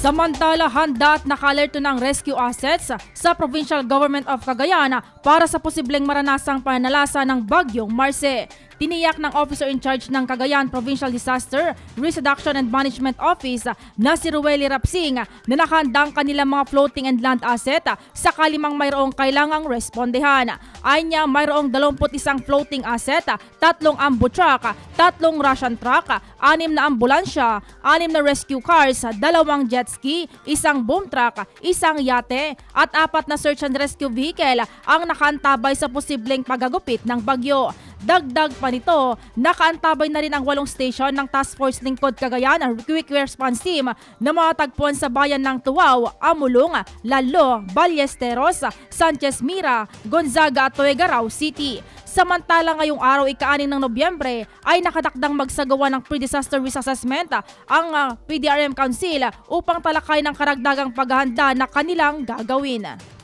Samantala, handa at nakalerto ng rescue assets sa Provincial Government of Cagayan para sa posibleng maranasang panalasa ng bagyong Marce. Tiniyak ng officer in charge ng Cagayan Provincial Disaster Risk Reduction and Management Office na si Rueli Rapsing na nakahandang kanilang mga floating and land asset sakali mang mayroong kailangang respondehan. Ay niya mayroong 21 floating asset, tatlong ambo truck, tatlong Russian truck, anim na ambulansya, anim na rescue cars, dalawang jet ski, isang boom truck, isang yate, at apat na search and rescue vehicle ang nakaantabay sa posibleng pagagupit ng bagyo. Dagdag pa nito, nakaantabay na rin ang walong station ng Task Force Lingkod Cagayan Quick Response Team na matatagpuan sa bayan ng Tuwao, Amulong, Lalo, Ballesteros, Sanchez Mira, Gonzaga at Tuegarao City. Samantala ngayong araw ika-6 ng Nobyembre ay nakadakdang magsagawa ng pre-disaster risk assessment ang ah, PDRM Council upang talakay ng karagdagang paghahanda na kanilang gagawin.